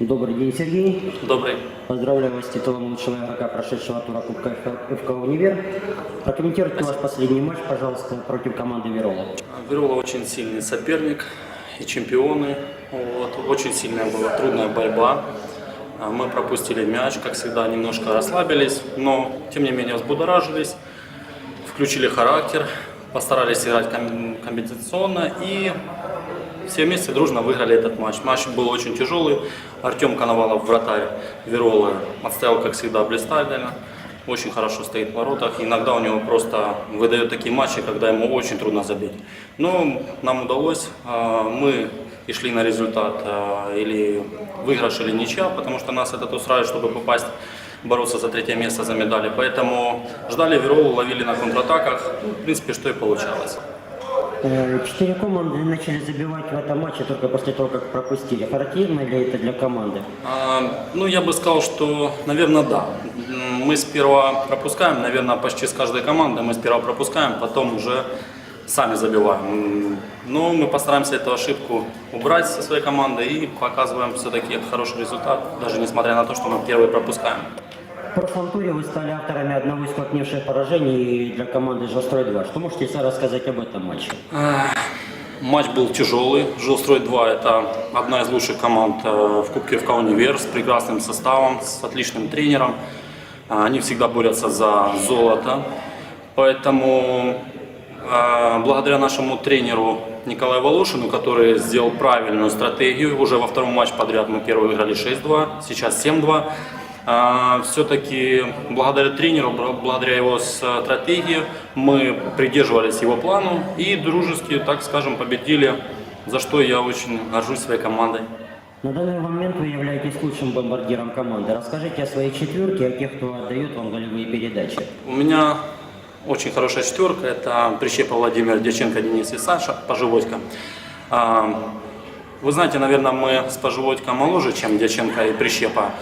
Добрый день, Сергей. Добрый. Поздравляю вас с титулом лучшего игрока прошедшего тура Кубка ФК «Универ». Прокомментируйте ваш последний матч, пожалуйста, против команды «Верола». Верула очень сильный соперник и чемпионы. Вот. Очень сильная была трудная борьба. А, Мы пропустили мяч, как всегда, немножко расслабились, но тем не менее взбудоражились, включили характер, постарались играть ком- комбинационно и все вместе дружно выиграли этот матч. Матч был очень тяжелый. Артем Коновалов, вратарь Веролы, отстоял, как всегда, блистательно. Очень хорошо стоит в воротах. Иногда у него просто выдает такие матчи, когда ему очень трудно забить. Но нам удалось. А, Мы и шли на результат а, или выигрыш, или ничья, потому что нас этот устраивает, чтобы попасть бороться за третье место, за медали. Поэтому ждали Веролу, ловили на контратаках. В принципе, что и получалось. Э, Четыре команды начали забивать в этом матче только после того, как пропустили. Характерно ли это для команды? А, Ну, я бы сказал, что, наверное, да. Мы сперва пропускаем, наверное, почти с каждой командой мы сперва пропускаем, потом уже сами забиваем. Но мы постараемся эту ошибку убрать со своей команды и показываем все-таки хороший результат, даже несмотря на то, что мы первые пропускаем. В прошлом туре вы стали авторами одного из крупнейших поражений для команды «Жилстрой-2». Что можете рассказать об этом матче? Матч был тяжелый. Жилстрой-2 – это одна из лучших команд э, в Кубке ФК «Универ» с прекрасным составом, с отличным тренером. А, Они всегда борются за золото. Поэтому э, благодаря нашему тренеру Николаю Волошину, который сделал правильную стратегию, уже во втором матче подряд мы первый выиграли 6-2, сейчас 7-2. Все-таки благодаря тренеру, благодаря его стратегии мы придерживались его плану и дружески, так скажем, победили, за что я очень горжусь своей командой. На данный момент вы являетесь лучшим бомбардиром команды. Расскажите о своей четверке, о тех, кто отдает вам голевые передачи. У меня очень хорошая четверка. Это Прищепа Владимир, Дьяченко Денис и Саша Поживодько. Вы знаете, наверное, мы с Поживодько моложе, чем Дьяченко и Прищепа.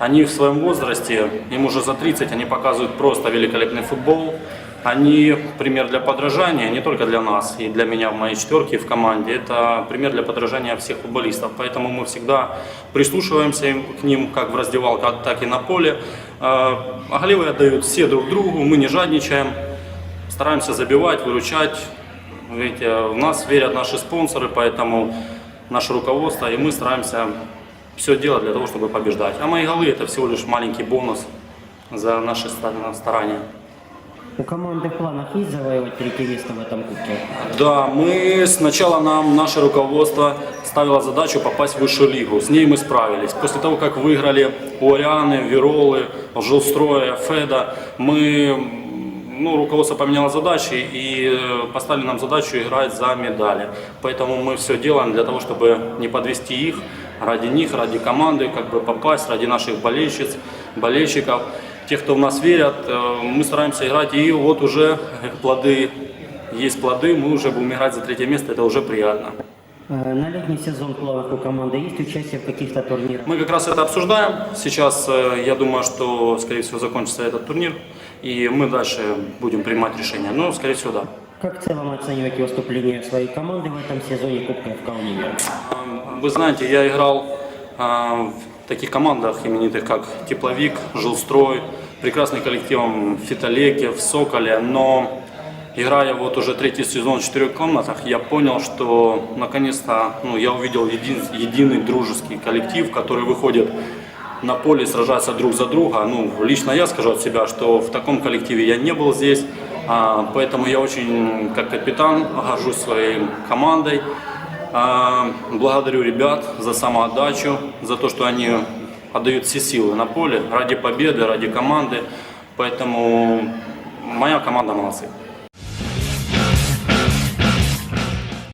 Они в своем возрасте, им уже за 30, они показывают просто великолепный футбол. Они пример для подражания не только для нас и для меня в моей четверке в команде. Это пример для подражания всех футболистов. Поэтому мы всегда прислушиваемся к ним как в раздевалках, так и на поле. А голевые отдают все друг другу, мы не жадничаем, стараемся забивать, выручать. Видите, в нас верят наши спонсоры, поэтому наше руководство, и мы стараемся все делать для того, чтобы побеждать. А мои голы это всего лишь маленький бонус за наши ста- старания. У команды в планах есть завоевать третье место в этом кубке? Да, мы сначала нам наше руководство ставило задачу попасть в высшую лигу. С ней мы справились. После того, как выиграли у Орианы, Веролы, Жилстроя, Феда, мы, ну, руководство поменяло задачи и э, поставили нам задачу играть за медали. Поэтому мы все делаем для того, чтобы не подвести их, ради них, ради команды, как бы попасть, ради наших болельщиц, болельщиков. Тех, кто в нас верят, э, мы стараемся играть, и вот уже плоды есть плоды, мы уже будем играть за третье место, это уже приятно. Э, На летний сезон планах у команды есть участие в каких-то турнирах? Мы как раз это обсуждаем. Сейчас я думаю, что, скорее всего, закончится этот турнир, и мы дальше будем принимать решения. Но, скорее всего, да. Как в целом оцениваете выступление своей команды в этом сезоне Кубка ФК «Универ»? Эм, Вы знаете, я играл э, в таких командах именитых, как Тепловик, Жилстрой, прекрасный коллективом Фитолеке, в Соколе, но играя вот уже третий сезон в четырех комнатах, я понял, что наконец-то ну, я увидел един- единый дружеский коллектив, который выходит на поле сражаться друг за друга. Ну, лично я скажу от себя, что в таком коллективе я не был здесь, а, поэтому я очень, как капитан, горжусь своей командой. А, Благодарю ребят за самоотдачу, за то, что они отдают все силы на поле ради победы, ради команды. Поэтому моя команда молодцы.